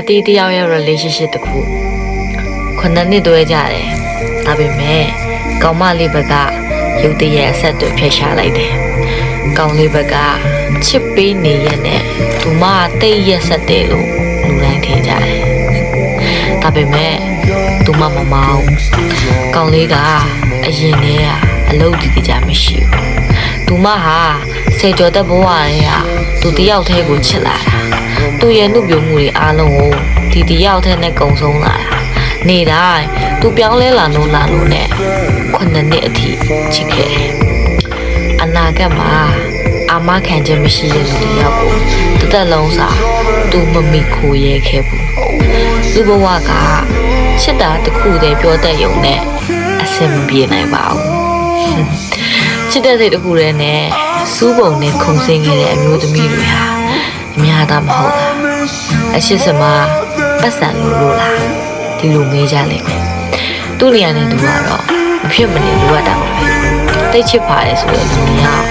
အတီးတယောက်ရဲ့ relationship တစ်ခုခုနှစ်နှစ်တွဲကြတယ်ဒါပေမဲ့ကောင်မလေးဘက်ကရုတ်တရက်အဆက်တွေဖျက်ရှားလိုက်တယ်ကောင်လေးဘက်ကချစ်ပေးနေရက်နဲ့သူမကတိတ်ရက်ဆက်တယ်လို့လူတိုင်းထင်ကြတယ်ဒါပေမဲ့သူမမမောင်းကောင်လေးကအရင်တည်းကအလုပ်ဒီကြမရှိဘူးသူမဟာစေကျော်သက်ဘဝရဲ့ကသူတယောက်တည်းကိုချစ်လာတာ သူရဲ့နှုတ်ပြမှုတွေအားလုံးကိုဒီတယောက်တည်းနဲ့ကုံဆုံးလာတာနေတိုင်းသူပြောင်းလဲလာလို့လာလို့နဲ့ခုနှစ်နှစ်အထိချစ်ခဲ့တယ်အနာဂတ်မှာအာမခံချက်မရှိတဲ့လူတစ်ယောက်ကိုတစ်သက်လုံးစာသူမမိခိုရဲခဲ့ဘူးသူဘဝကချစ်တာတစ်ခုတည်းပြောတတ်ရုံနဲ့အဆင်မပြေနိုင်ပါဘူးချစ်တဲ့စိတ်တစ်ခုတည်းနဲ့စူးပုံနဲ့ခုံစင်းခဲ့တဲ့အမျိုးသမီးတွေဟာ အများသားမဟုတ်လားအရှိစမပတ်စံလို့လို့လားဒီလိုမေးကြလိမ့်မယ်သူ့နေရာနဲ့သူကတော့မဖြစ်မနေလိုအပ်တာပါပဲတိတ်ချစ်ပါတယ်ဆိုတော့လူမျိုးက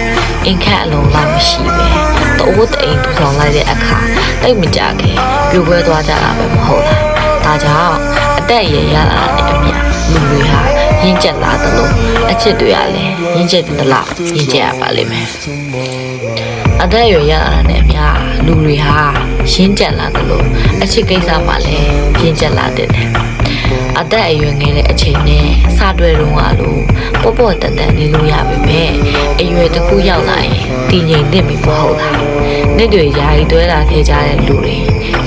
အိမ်ခန့်အလုံးလောက်မရှိပဲတအိုးတအိမ်သူဆောင်လိုက်တဲ့အခါတိတ်မကြခင်ပြိုကွဲသွားကြတာပဲမဟုတ်လားဒါကြောင့်အသက်အရွယ်ရလာတဲ့အမြလူတွေဟာရင့်ကျက်လာသလိုအချစ်တွေကလည်းရင့်ကျက်တဲ့လောက်ရင့်ကျက်ရပါလိမ့်မယ်အသက်အရွယ်ရလာတဲ့အမြ လူတွေဟာရင့်ကျက်လာသလိုအချစ်ကိစ္စမှလည်းရင့်ကျက်လာတဲ့တယ်အသက်အရွယ်ငယ်တဲ့အချိန်နဲ့စတွဲတော့ကလို့ပေါ့ပေါ့တန်တန်နေလို့ရပါပဲအရွယ်တစ်ခုရောက်လာရင်တည်ငြိမ်သင့်ပြီမဟုတ်လားနေ့တွေယာယီတွဲလာခဲ့ကြတဲ့လူတွေ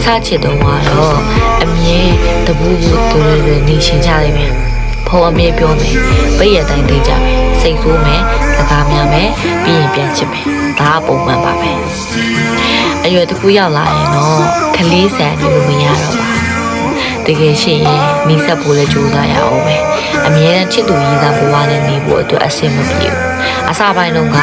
စချစ်တော့ကတော့အမြဲတပူးပူတွေတွေနေရှင်ကြလိမ့်မယ်ဖုံအမြဲပြောမယ်ပိတ်ရတိုင်းသိကြမယ် စိတ်ဆိုးမယ်စကားများမယ်ပြီးရင်ပြန်ချစ်မယ်ဒါကပုံမှန်ပါပဲအရွယ်တစ်ခုရောက်လာရင်တော့ခလေးဆန်နေလို့မရတော့ပါဘူးတကယ်ရှိရင်နီးစပ်ဖို့လည်းကြိုးစားရအောင်ပဲအမြဲတမ်းချစ်သူရည်စားဘဝနဲ့နေဖို့အတွက်အဆင်မပြေဘူးအစပိုင်းလုံးက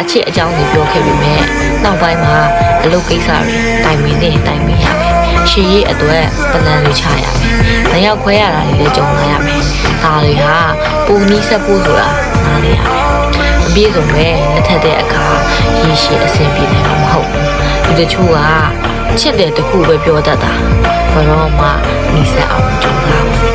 အချစ်အကြောင်းတွေပြောခဲ့ပေမဲ့နောက်ပိုင်းမှာအလုပ်ကိစ္စတွေတိုင်ပင်နေတိုင်ပင်ရမ ယ်ရှေ့ရေးအတွက်ပလန်တွေချရမယ်။နောက်ခွဲရတာတွေလည်းကြုံလာရမယ်။ဒါတွေဟာပုံနီးဆက်ဖို့ဆိုတာနားလည်ရမယ်။အပြည့်စုံပဲလက်ထက်တဲ့အခါရည်ရှိအဆင်ပြေနိုင်မှာမဟုတ်ဘူး။ဒီတချို့ကချစ်တဲ့တခုပဲပြောတတ်တာ။ဘယ်တော့မှနီးစပ်အောင်ကြိုးစားဘူး